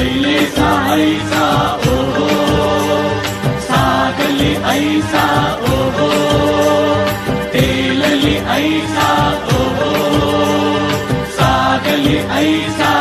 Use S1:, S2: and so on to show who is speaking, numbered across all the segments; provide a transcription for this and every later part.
S1: पहिले हो. ऐसा ओ हो. सागले ऐसा ओ
S2: हो.
S1: तेलले
S2: ऐसा ओ हो. सागले ऐसा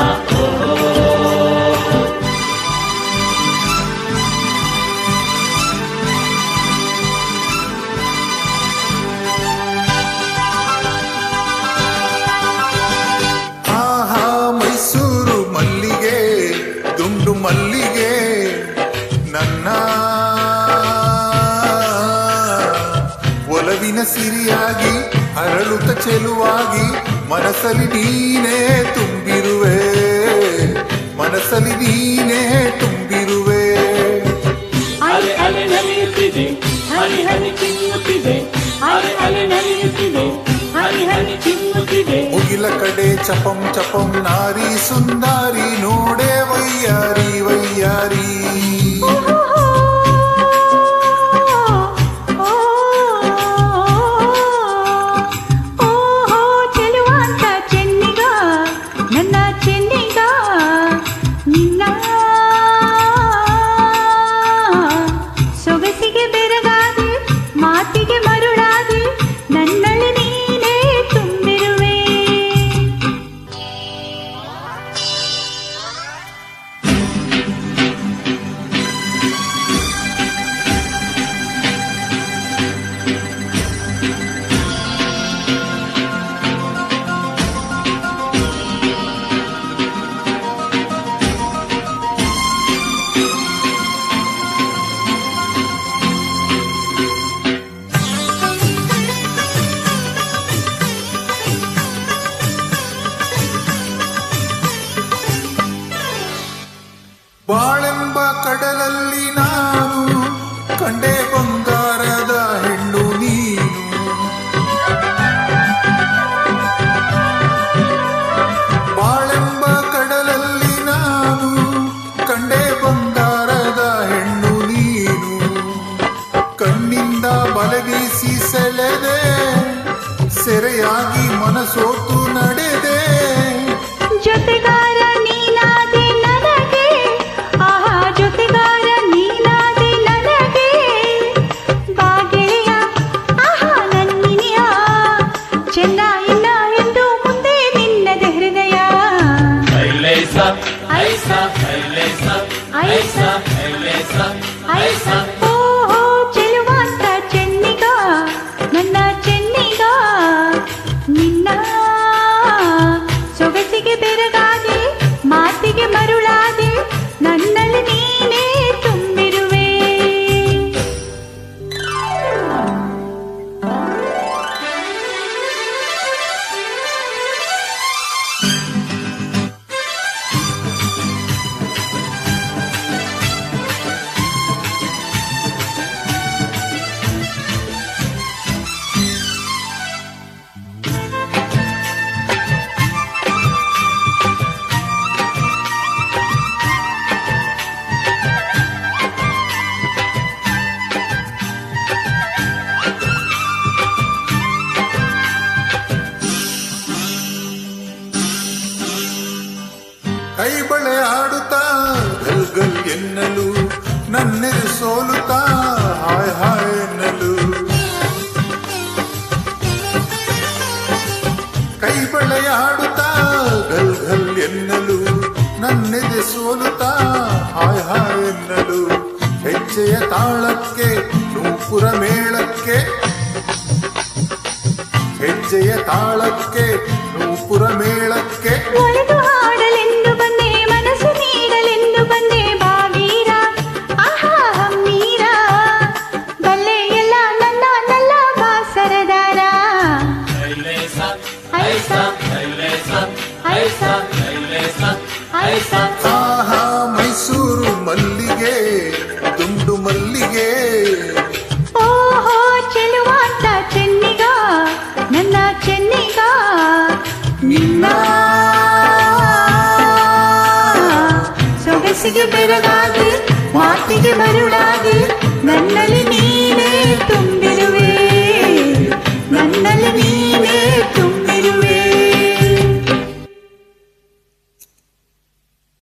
S3: ನನ್ನ ಒಲವಿನ ಸಿರಿಯಾಗಿ ಅರಳುತ್ತ ಚೆಲುವಾಗಿ ಮನಸ್ಸಲ್ಲಿ ನೀನೇ ತುಂಬಿರುವೆ ಮನಸ್ಸಲ್ಲಿ ನೀನೇ ತುಂಬಿರುವೆ
S1: ಅಲೆ ಅಲೆ ನಲಿಯುತ್ತಿದೆ ಹನಿ ಹನಿ ಚಿಮ್ಮುತ್ತಿದೆ ಅಲೆ ಅಲೆ ನಲಿಯುತ್ತಿದೆ ಹನಿ ಹನಿ ಚಿಮ್ಮುತ್ತಿದೆ
S3: ಮುಗಿಲ ಕಡೆ ಚಪಂ ಚಪಂ ನಾರಿ ಸುಂದಾರಿ ನೋಡೆ ವಯ್ಯಾರಿ ವಯ್ಯಾರಿ ಬಾಳೆಂಬ ಕಡಲಲ್ಲಿ ನಾನು ಕಂಡೆ ಬಂಗಾರದ ಹೆಣ್ಣು ನೀನು. ಬಾಳೆಂಬ ಕಡಲಲ್ಲಿ ನಾನು ಕಂಡೆ ಬಂಗಾರದ ಹೆಣ್ಣು ನೀನು. ಕಣ್ಣಿಂದ ಮಲಗಿಸಿ ಸೆಳೆದೆ, ಸೆರೆಯಾಗಿ ಮನಸೋತು
S1: Raíssa, Raíssa, Raíssa.
S3: ಕೈ ಬಳೆ ಆಡುತ್ತಾ ಗಲ್ ಗಲ್ ಎನ್ನಲು ನನ್ನೆದು ಸೋಲುತ್ತಾ, ಹಾಯ್ ಹಾಯ್ ಎನ್ನಲು. ಕೈ ಬಳೆ ಆಡುತ್ತಾ ಗಲ್ ಗಲ್ ಎನ್ನಲು ನನ್ನೆದೆ ಸೋಲುತ್ತಾ, ಹಾಯ್ ಹಾಯ್ ಎನ್ನಲು. ಹೆಜ್ಜೆಯ ತಾಳಕ್ಕೆ, ನೂಪುರ ಮೇಳಕ್ಕೆ, ಹೆಜ್ಜೆಯ ತಾಳಕ್ಕೆ, ನೂಪುರ ಮೇಳಕ್ಕೆ.
S1: மாட்டிக்கு பெருகாது மாட்டிக்கு வரும்